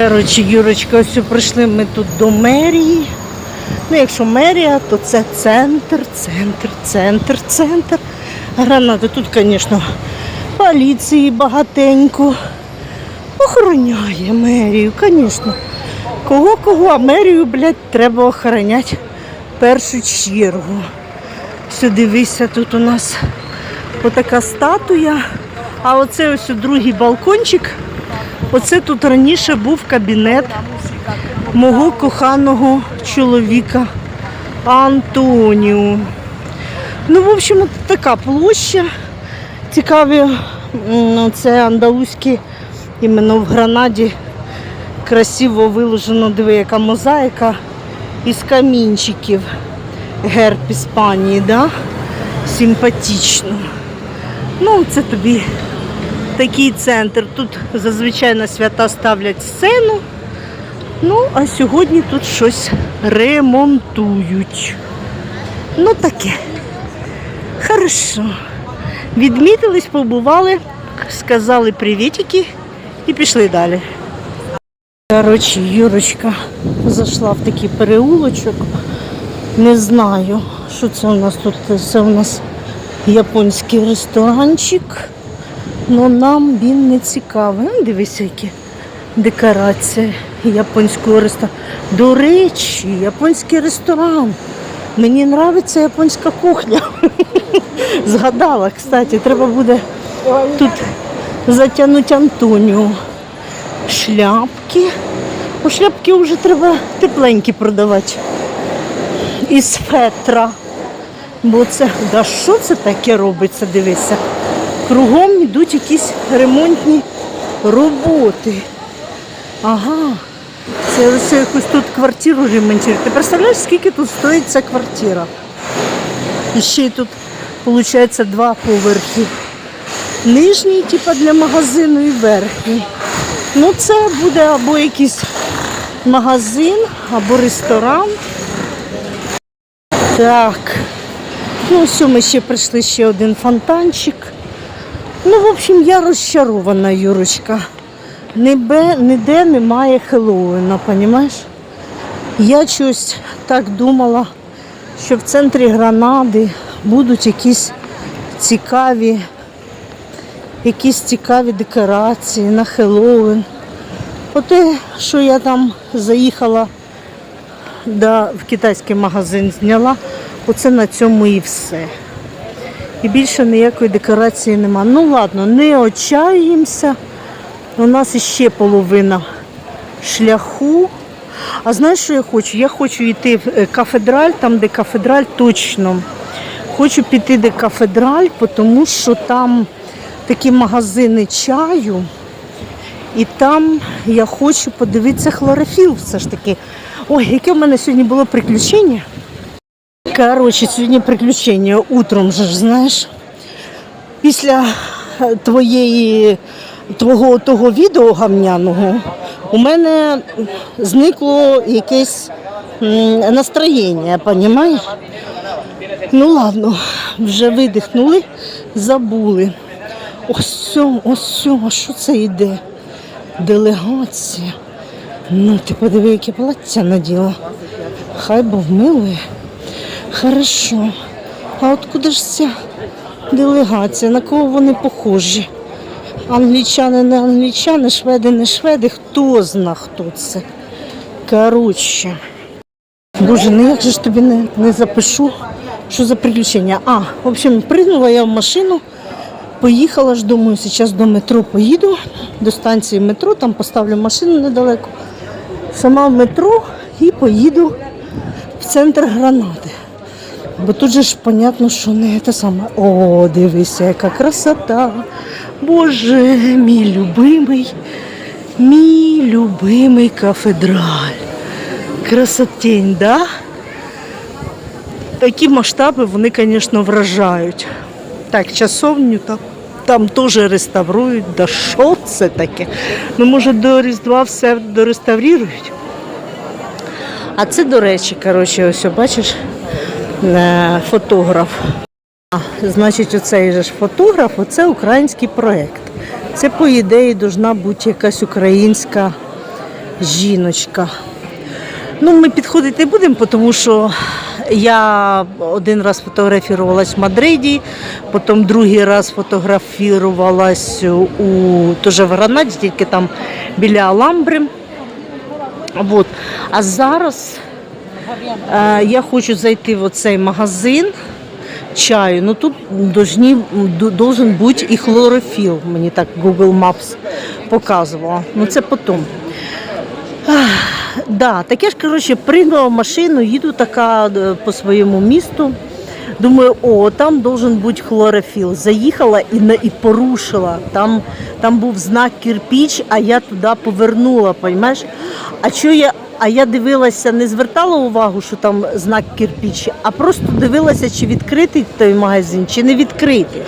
Коротше, Юрочка, ось прийшли ми тут до мерії. Ну, якщо мерія, то це центр, центр, центр, центр. Гранати тут, звісно, поліції багатенько. Охороняє мерію, звісно. Кого кого, а мерію, блядь, треба охороняти в першу чергу. Все, дивися, тут у нас отака статуя. А оце ось другий балкончик. Оце тут раніше був кабінет мого коханого чоловіка Антоніо. Ну, в общем, така площа. Цікаві, це андалузькі, іменно в Гранаді. Красиво виложено, диви, яка мозаїка із камінчиків. Герб Іспанії, да? Симпатично. Ну, це тобі такий центр. Тут зазвичай на свята ставлять сцену. Ну, а сьогодні тут щось ремонтують. Ну таке. Хорошо. Відмітились, побували, сказали привітики і пішли далі. Коротше, Юрочка зайшла в такий переулочок. Не знаю, що це у нас тут. Це у нас японський ресторанчик. Ну нам він не цікавий. Ну, дивися, які декорації японського ресторану. До речі, японський ресторан. Мені подобається японська кухня. Згадала, кстати, треба буде тут затягнути Антоніо. Шляпки. У шляпки вже треба тепленькі продавати. Із фетра. Бо це, да що це таке робиться, дивися. Кругом йдуть якісь ремонтні роботи. Ага. Це ось якусь тут квартиру ремонтують. Ти представляєш, скільки тут стоїть ця квартира? І ще тут, виходить, два поверхи. Нижній, типу, для магазину і верхній. Ну, це буде або якийсь магазин, або ресторан. Так. Ну, все, ми ще прийшли ще один фонтанчик. Ну, в общем, я розчарована, Юрочка. Ніде, ніде немає Хеллоуіна, розумієш? Я щось так думала, що в центрі Гранади будуть якісь цікаві, якісь цікаві декорації на Хеллоуін. Оте, що я там заїхала да, в китайський магазин зняла, оце на цьому і все. І більше ніякої декорації нема. Ну ладно, не отчаємося. У нас іще половина шляху. А знаєш, що я хочу? Я хочу йти в е, кафедраль, там, де кафедраль точно. Хочу піти де кафедраль, тому що там такі магазини чаю. І там я хочу подивитися хлорофіл все ж таки. Ой, яке в мене сьогодні було приключення. Коротше, сьогодні приключення утром же ж, знаєш. Після е, твоєї, твого того відео гамняного у мене зникло якесь настроєння, розумієш? Ну ладно, вже видихнули, забули. Ось, сьо, ось, а що це йде? Делегація. Ну, ти подиви, яке плаття наділа. Хай Бог милує. Хорошо. А от куди ж ця делегація? На кого вони похожі? Англічани не англічани, шведи не шведи. Хто зна, хто це? Коротше. Боже, ну як же ж тобі не, не запишу, що за приключення? А, в общем, пригнула я в машину, поїхала ж, думаю, зараз до метро поїду, до станції метро, там поставлю машину недалеко. Сама в метро і поїду в центр Гранади. Бо тут же ж понятно, що не те саме. О, дивися, яка красота. Боже, мій любимий, мій любимий кафедраль. Красотень, да? Такі масштаби, вони, звісно, вражають. Так, часовню там, там теж реставрують. Да що це таке? Ну, може, до Різдва все дореставрують. А це, до речі, коротше, ось бачиш, фотограф. А, значить, оцей же ж фотограф, оце український проєкт. Це, по ідеї, повинна бути якась українська жіночка. Ну, ми підходити не будемо, тому що я один раз фотографувалась в Мадриді, потім другий раз фотографувалась у теж в Гранаді, тільки там біля Аламбри. Вот. А зараз е, я хочу зайти в оцей магазин чаю. Ну тут должні, должен бути і хлорофіл. Мені так Google Maps показувала. Ну це потім. Да, так я ж коротше пригнула в машину, їду така е, по своєму місту. Думаю, о, там должен бути хлорофіл. Заїхала і, на, і порушила. Там, там був знак кирпіч, а я туди повернула, розумієш? А що я, а я дивилася, не звертала увагу, що там знак кирпіч, а просто дивилася, чи відкритий той магазин, чи не відкритий.